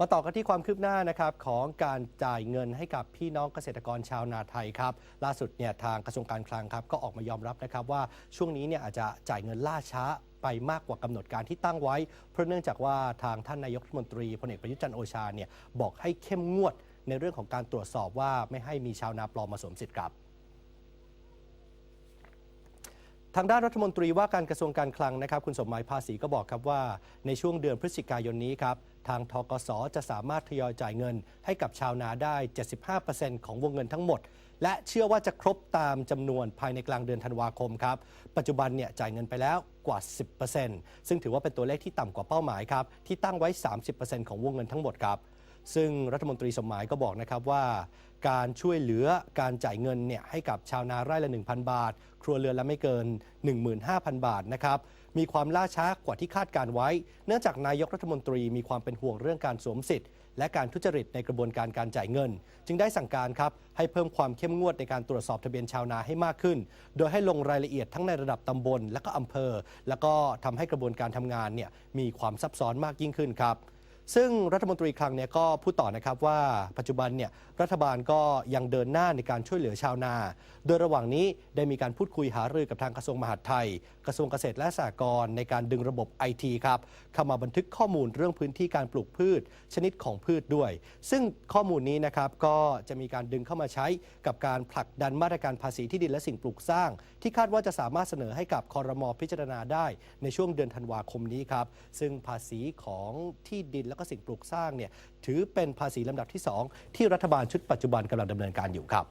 มาต่อกันที่ความคืบหน้านะครับของการจ่ายเงินให้กับพี่น้องเกษตรกรชาวนาไทยครับล่าสุดเนี่ยทางกระทรวงการคลังครับก็ออกมายอมรับนะครับว่าช่วงนี้เนี่ยอาจจะจ่ายเงินล่าช้าไปมากกว่ากำหนดการที่ตั้งไว้ เพราะเนื่องจากว่าทางท่านนายกรัฐมนตรีพลเอกประยุทธ์จันทร์โอชาเนี่ยบอกให้เข้มงวดในเรื่องของการตรวจสอบว่าไม่ให้มีชาวนาปลอมมาสวมสิทธิ์ครับ ทางด้านรัฐมนตรีว่าการกระทรวงการคลังนะครับ คุณสมหมายภาษีก็บอกครับว่า ในช่วงเดือนพฤศจิกายนนี้ครับ ทางทกสจะสามารถทยอยจ่ายเงิน ให้กับชาวนาได้ 75%ของวงเงินทั้งหมด และเชื่อว่าจะครบตามจำนวนภายในกลางเดือนธันวาคมครับ ปัจจุบันเนี่ยจ่ายเงินไปแล้วกว่า 10%ซึ่งถือว่าเป็นตัวเลขที่ต่ำกว่าเป้าหมายครับที่ตั้งไว้ 30%ของวงเงินทั้งหมดครับ ซึ่งรัฐมนตรีสมหมายก็บอกนะครับว่า การช่วยเหลือการจ่ายเงินเนี่ยให้กับชาวนาไร่ละ 1,000 บาท ครัวเรือนละไม่เกิน 15,000 บาทนะครับมีความล่าช้ากว่าที่คาดการไว้ เนื่องจากนายกรัฐมนตรีมีความเป็นห่วงเรื่องการสวมสิทธิ์ และการทุจริตในกระบวนการการจ่ายเงิน จึงได้สั่งการครับให้เพิ่มความเข้มงวดในการตรวจสอบทะเบียนชาวนาให้มากขึ้น โดยให้ลงรายละเอียดทั้งในระดับตำบล และก็อำเภอ แล้วก็ทำให้กระบวนการทำงานเนี่ยมีความซับซ้อนมากยิ่งขึ้นครับ ซึ่งรัฐมนตรีคลังเนี่ยก็พูดต่อนะครับว่าปัจจุบันเนี่ยรัฐบาลก็ยังเดินหน้าในการช่วยเหลือชาวนา โดยระหว่างนี้ได้มีการพูดคุยหารือกับทางกระทรวงมหาดไทย กระทรวงเกษตรและสหกรณ์ในการดึงระบบไอทีครับเข้ามาบันทึกข้อมูลเรื่องพื้นที่การปลูกพืช ชนิดของพืชด้วย ซึ่งข้อมูลนี้นะครับก็จะมีการดึงเข้ามาใช้กับการผลักดันมาตรการภาษีที่ดินและสิ่งปลูกสร้าง ที่คาดว่าจะสามารถเสนอให้กับคอรมอพิจารณาได้ ในช่วงเดือนธันวาคมนี้ครับซึ่งภาษีของที่ดินและก็สิ่งปลูกสร้างเนี่ยถือเป็นภาษีลำดับที่ 2 ที่รัฐบาลชุดปัจจุบันกำลังดำเนินการอยู่ครับ